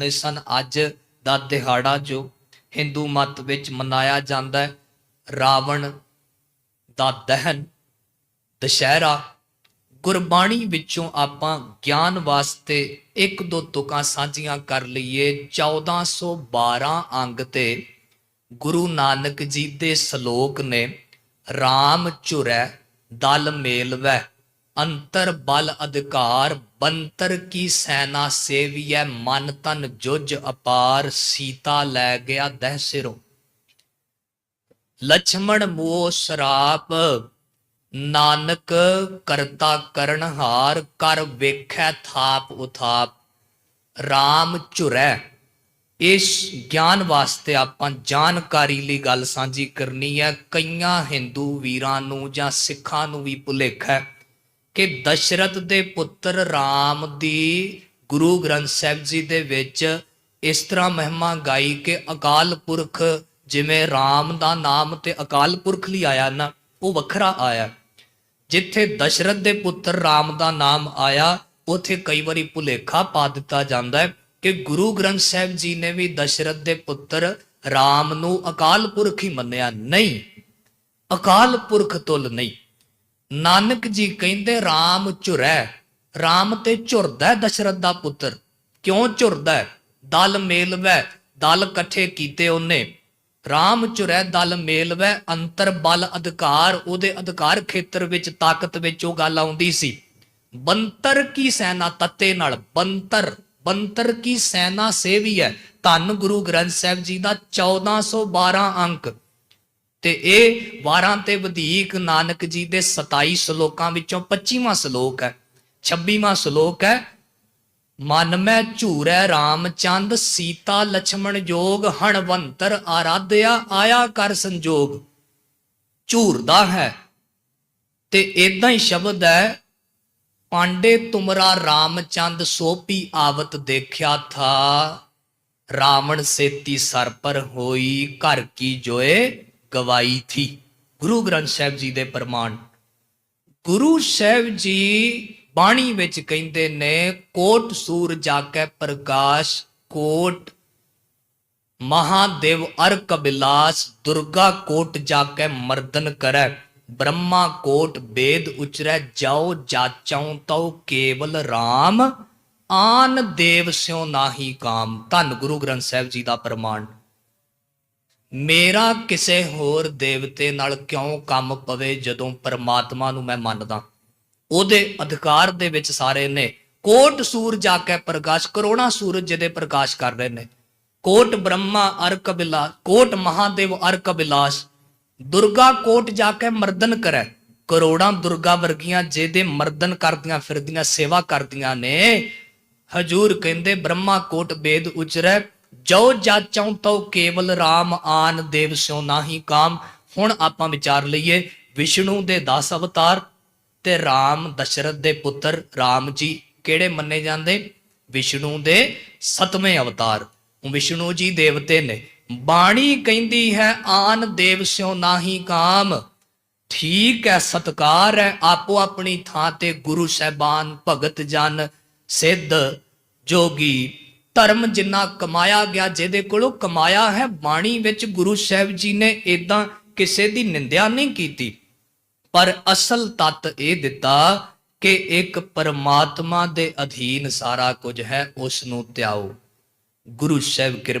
ਨੇ ਸਨ। ਅੱਜ ਦਾ ਦਿਹਾੜਾ ਜੋ ਹਿੰਦੂ ਮਤ ਵਿੱਚ ਮਨਾਇਆ ਜਾਂਦਾ ਹੈ, ਰਾਵਣ ਦਾ ਦਹਨ, ਦੁਸ਼ਹਿਰਾ, ਗੁਰਬਾਣੀ ਵਿੱਚੋਂ ਆਪਾਂ ਗਿਆਨ ਵਾਸਤੇ ਇੱਕ ਦੋ ਤੁਕਾਂ ਸਾਂਝੀਆਂ ਕਰ ਲਈਏ। 1412 ਅੰਗ ਤੇ ਗੁਰੂ ਨਾਨਕ ਜੀ ਦੇ ਸ਼ਲੋਕ ਨੇ RAM ਝੁਰੈ, ਦਲ ਮੇਲਵੈ। ਅੰਤਰ ਬਲ ਅਧਿਕਾਰ, ਬੰਤਰ ਕੀ ਸੈਨਾ ਸੇਵੀਐ, ਮਨ ਤਨ ਜੁਜ ਅਪਾਰ, ਸੀਤਾ ਲੈ ਗਿਆ ਦਹਿ ਸਿਰੋਂ। ਲਛਮਣ ਮੋਹ ਸਰਾਪ, ਨਾਨਕ ਕਰਤਾ ਕਰਨਹਾਰ ਕਰ ਵੇਖੈ ਥਾਪ ਉਥਾਪ। RAM ਝੁਰੈ, ਇਸ ਗਿਆਨ ਵਾਸਤੇ ਆਪਾਂ ਜਾਣਕਾਰੀ ਲਈ ਗੱਲ ਸਾਂਝੀ ਕਰਨੀ ਹੈ ਕਈਆਂ ਹਿੰਦੂ ਵੀਰਾਂ ਨੂੰ ਜਾਂ ਸਿੱਖਾਂ ਨੂੰ ਵੀ ਭੁਲੇਖਾ ਹੈ ਕਿ ਦਸ਼ਰਥ ਦੇ ਪੁੱਤਰ RAM ਦੀ ਗੁਰੂ ਗ੍ਰੰਥ ਸਾਹਿਬ ਜੀ ਦੇ ਵਿੱਚ ਇਸ ਤਰ੍ਹਾਂ ਮਹਿਮਾ ਗਾਈ ਕਿ ਅਕਾਲ ਪੁਰਖ ਜਿਵੇਂ RAM ਦਾ ਨਾਮ ਤੇ ਅਕਾਲ ਪੁਰਖ ਲਈ ਆਇਆ ਨਾ, ਉਹ ਵੱਖਰਾ ਆਇਆ। ਜਿੱਥੇ ਦਸ਼ਰਥ ਦੇ ਪੁੱਤਰ RAM ਦਾ ਨਾਮ ਆਇਆ, ਉਥੇ ਕਈ ਵਾਰੀ ਭੁਲੇਖਾ ਪਾ ਦਿੱਤਾ ਜਾਂਦਾ ਹੈ ਕਿ ਗੁਰੂ ਗ੍ਰੰਥ ਸਾਹਿਬ ਜੀ ਨੇ ਵੀ ਦਸ਼ਰਥ ਦੇ ਪੁੱਤਰ RAM ਨੂੰ ਅਕਾਲ ਪੁਰਖ ਹੀ ਮੰਨਿਆ। ਨਹੀਂ, ਅਕਾਲ ਪੁਰਖ ਤੁਲ ਨਹੀਂ। ਨਾਨਕ ਜੀ ਕਹਿੰਦੇ RAM ਝੁਰੈ RAM ਤੇ ਝੁਰਦਾ ਦਸ਼ਰਥ ਦਾ ਪੁੱਤਰ। ਕਿਉਂ ਝੁਰਦਾ ਦਲ ਮੇਲਵੈ, ਦਲ ਇਕੱਠੇ ਕੀਤੇ ਉਹਨੇ। RAM ਝੁਰੈ, ਦਲ ਮੇਲਵੈ, ਅੰਤਰ ਬਲ ਅਧਿਕਾਰ, ਉਹਦੇ ਅਧਿਕਾਰ ਖੇਤਰ ਵਿੱਚ, ਤਾਕਤ ਵਿੱਚ ਉਹ ਗੱਲ ਆਉਂਦੀ ਸੀ। ਬੰਤਰ ਕੀ ਸੈਨਾ ਤੱਤੇ ਨਾਲ? ਬੰਤਰ ਬੰਤਰ ਕੀ ਸੈਨਾ ਸੇਵੀ ਹੈ? ਧੰਨ ਗੁਰੂ ਗ੍ਰੰਥ ਸਾਹਿਬ ਜੀ ਦਾ 1412 ਅੰਕ। ਤੇ ਇਹ 12 ਤੇ ਵਧੇਕ ਨਾਨਕ ਜੀ ਦੇ 27 ਸ਼ਲੋਕਾਂ ਵਿੱਚੋਂ 25ਵਾਂ ਸ਼ਲੋਕ ਹੈ 26ਵਾਂ ਸ਼ਲੋਕ ਹੈ, ਮਨ ਮੈਂ ਝੂਰੈ ਰਾਮਚੰਦ ਸੀਤਾ ਲਛਮਣ ਜੋਗ, ਹਣਵੰਤਰ ਆਰਾਧਿਆ ਆਇਆ ਕਰ ਸੰਜੋਗ। ਝੂਰਦਾ ਹੈ ਤੇ ਇਦਾਂ ਹੀ ਸ਼ਬਦ ਹੈ, ਪਾਂਡੇ ਤੁਮਰਾ ਰਾਮਚੰਦ ਸੋਪੀ ਆਵਤ ਦੇਖਿਆ ਥਾ, ਰਾਵਣ ਸੇਤੀ ਸਰ ਪਰ ਹੋਈ ਘਰ ਕੀ ਜੋਏ ਗਵਾਈ ਥੀ। ਗੁਰੂ ਗ੍ਰੰਥ ਸਾਹਿਬ ਜੀ ਦੇ ਪ੍ਰਮਾਣ। ਗੁਰੂ ਸਾਹਿਬ ਜੀ ਬਾਣੀ ਵਿੱਚ ਕਹਿੰਦੇ ਨੇ, ਕੋਟ ਸੂਰ ਜਾਕੈ ਪ੍ਰਕਾਸ਼ ਕੋਟ ਮਹਾਦੇਵ ਅਰਕ ਕਬਿਲਾਸ ਦੁਰਗਾ ਕੋਟ ਜਾਕੈ ਮਰਦਨ ਕਰੈ, ਬ੍ਰਹਮਾ ਕੋਟ ਵੇਦ ਉਚਰੈ ਜਾਓ ਜਾਚਉ ਤਉ ਕੇਵਲ RAM ਆਨ ਦੇਵ ਸਿਉ ਨਾਹੀ ਕਾਮ। ਧੰਨ ਗੁਰੂ ਗ੍ਰੰਥ ਸਾਹਿਬ ਜੀ ਦਾ ਪ੍ਰਮਾਣ। ਮੇਰਾ ਕਿਸੇ ਹੋਰ ਦੇਵਤੇ ਨਾਲ ਕਿਉਂ ਕੰਮ ਪਵੇ ਜਦੋਂ ਪਰਮਾਤਮਾ ਨੂੰ ਮੈਂ ਮੰਨਦਾ? ਉਹਦੇ ਅਧਿਕਾਰ ਦੇ ਵਿੱਚ ਸਾਰੇ ਨੇ। ਕੋਟ ਸੂਰ ਜਾ ਕੇ ਪ੍ਰਕਾਸ਼ ਕਰੋਨਾ ਸੂਰਜ ਜਿਹਦੇ ਪ੍ਰਕਾਸ਼ ਕਰ ਰਹੇ ਨੇ। ਕੋਟ ਬ੍ਰਹਮਾ ਅਰਕ ਬਿਲਾਸ ਕੋਟ ਮਹਾਦੇਵ ਅਰਕ ਬਿਲਾਸ ਦੁਰਗਾ ਕੋਟ ਜਾ ਕੇ ਮਰਦਨ ਕਰੈ। ਕਰੋੜਾਂ ਦੁਰਗਾ ਵਰਗੀਆਂ ਜਿਹਦੇ ਮਰਦਨ ਕਰਦੀਆਂ ਫਿਰਦੀਆਂ, ਸੇਵਾ ਕਰਦੀਆਂ ਨੇ। ਹਜੂਰ ਕਹਿੰਦੇ, ਬ੍ਰਹਮਾ ਕੋਟ ਬੇਦ ਉਚਰੈ ਜੋ ਜਾਚਉ ਤਉ ਕੇਵਲ RAM ਆਨ ਦੇਵ ਸਿਉ ਨਾਹੀ ਕਾਮ। ਹੁਣ ਆਪਾਂ ਵਿਚਾਰ ਲਈਏ ਵਿਸ਼ਨੂੰ ਦੇ 10 ਅਵਤਾਰ ਤੇ RAM ਦਸ਼ਰਥ ਦੇ ਪੁੱਤਰ RAM ਜੀ ਕਿਹੜੇ ਮੰਨੇ ਜਾਂਦੇ? ਵਿਸ਼ਨੂੰ ਦੇ 7ਵੇਂ ਅਵਤਾਰ। ਵਿਸ਼ਨੂੰ ਜੀ ਦੇਵਤੇ ਨੇ। ਬਾਣੀ ਕਹਿੰਦੀ ਹੈ ਆਨ ਦੇਵ ਸਿਉ ਨਾਹੀ ਕਾਮ। ਠੀਕ ਹੈ, ਸਤਕਾਰ ਹੈ, ਆਪੋ ਆਪਣੀ ਥਾਂ ਤੇ ਗੁਰੂ ਸਹਿਬਾਨ ਭਗਤ ਜਨ ਸਿੱਧ ਜੋਗੀ ਧਰਮ ਜਿੰਨਾ ਕਮਾਇਆ ਗਿਆ, ਜਿਹਦੇ ਕੋਲੋਂ ਕਮਾਇਆ ਹੈ, ਬਾਣੀ ਵਿੱਚ ਗੁਰੂ ਸਾਹਿਬ ਜੀ ਨੇ ਇਦਾਂ ਕਿਸੇ ਦੀ ਨਿੰਦਿਆ ਨਹੀਂ ਕੀਤੀ। ਪਰ ਅਸਲ ਤੱਤ ਇਹ ਦਿੱਤਾ ਕਿ ਇੱਕ ਪਰਮਾਤਮਾ ਦੇ ਅਧੀਨ ਸਾਰਾ ਕੁਝ ਹੈ ਉਸ ਨੂੰ ਧਿਆਓ ਗੁਰੂ ਸਾਹਿਬ ਕਿਰਪਾ